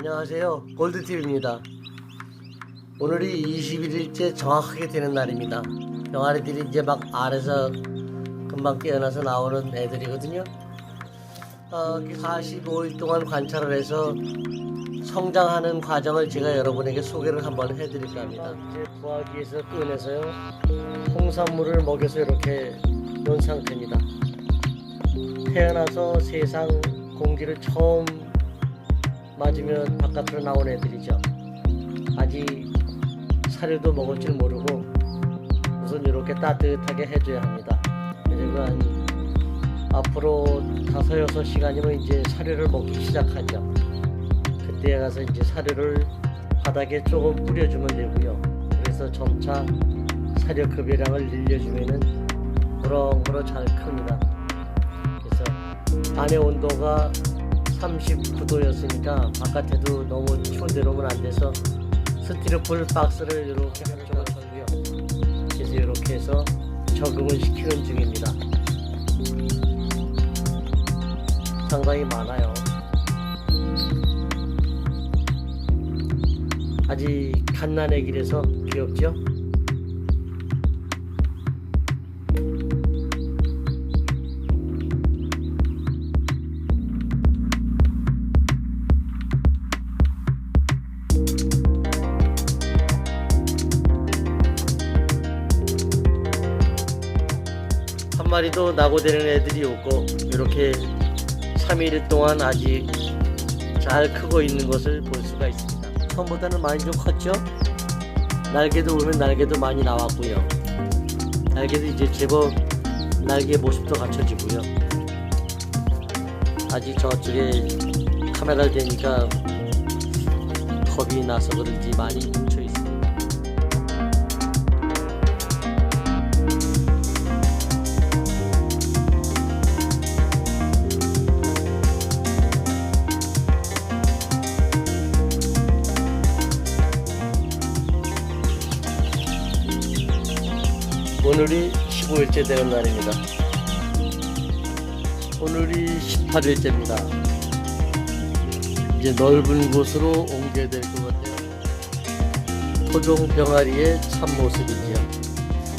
안녕하세요. 골드팁입니다. 오늘이 21일째 정확하게 되는 날입니다. 병아리들이 이제 막 알에서 금방 깨어나서 나오는 애들이거든요. 어, 45일 동안 관찰을 해서 성장하는 과정을 제가 여러분에게 소개를 한번 해드릴까 합니다. 이제 부화기에서 꺼내서요. 홍산물을 먹여서 이렇게 놓은 상태입니다. 태어나서 세상 공기를 처음 맞으면 바깥으로 나온 애들이죠. 아직 사료도 먹을 줄 모르고 우선 이렇게 따뜻하게 해줘야 합니다. 한 앞으로 다섯 여섯 시간이면 이제 사료를 먹기 시작하죠. 그때 가서 이제 사료를 바닥에 조금 뿌려주면 되고요. 그래서 점차 사료 급여량을 늘려주면은 무럭무럭 잘 큽니다. 그래서 안의 온도가 39도였으니까 바깥에도 너무 추운 데로 오면 안 돼서 스티로폴 박스를 이렇게 한쪽을 털고요. 그래서 이렇게 해서 적응을 시키는 중입니다. 상당히 많아요. 아직 갓난애기라서 귀엽죠? 한 마리도 나고되는 애들이 없고 이렇게 3일 동안 아직 잘 크고 있는 것을 볼 수가 있습니다. 처음보다는 많이 좀 컸죠? 날개도 오면 날개도 많이 나왔고요. 날개도 이제 제법 날개 모습도 갖춰지고요. 아직 저쪽에 카메라를 대니까 겁이 나서 그런지 많이 뭉쳐 오늘이 15일째 되는 날입니다. 오늘이 18일째입니다. 이제 넓은 곳으로 옮겨야 될것 같아요. 토종 병아리의 참모습이지요.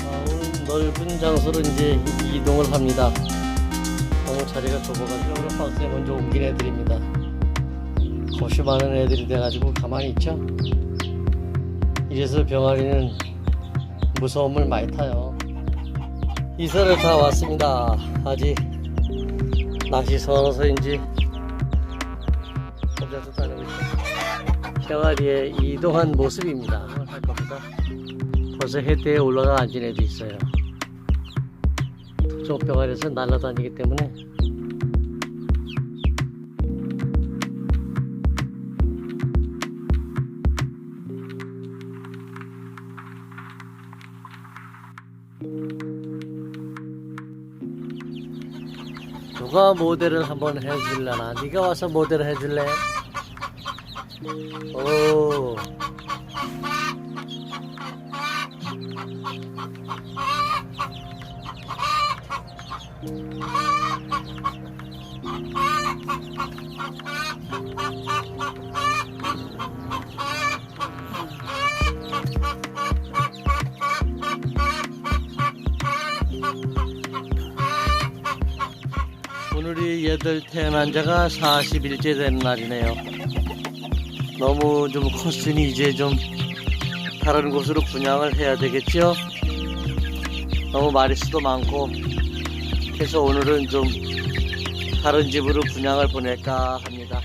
아, 오늘 넓은 장소로 이제 이동을 합니다. 너무 자리가 좁아가지고 오늘 박스에 먼저 옮긴 애들입니다. 겁이 많은 애들이 돼가지고 가만히 있죠. 이래서 병아리는 무서움을 많이 타요. 이사를 다 왔습니다. 아직 날씨 서러서인지 혼자서 다니고 있죠. 병아리의 이동한 모습입니다. 할 겁니다. 벌써 해대에 올라가 앉은 애도 있어요. 토종 병아리에서 날아다니기 때문에 누가 모델을 한번 해줄라나? 네가 와서 모델을 해줄래? 오. 오늘이 얘들 태어난 지가 40일째 되는 날이네요. 너무 좀 컸으니 이제 좀 다른 곳으로 분양을 해야 되겠죠? 너무 마리수도 많고 그래서 오늘은 좀 다른 집으로 분양을 보낼까 합니다.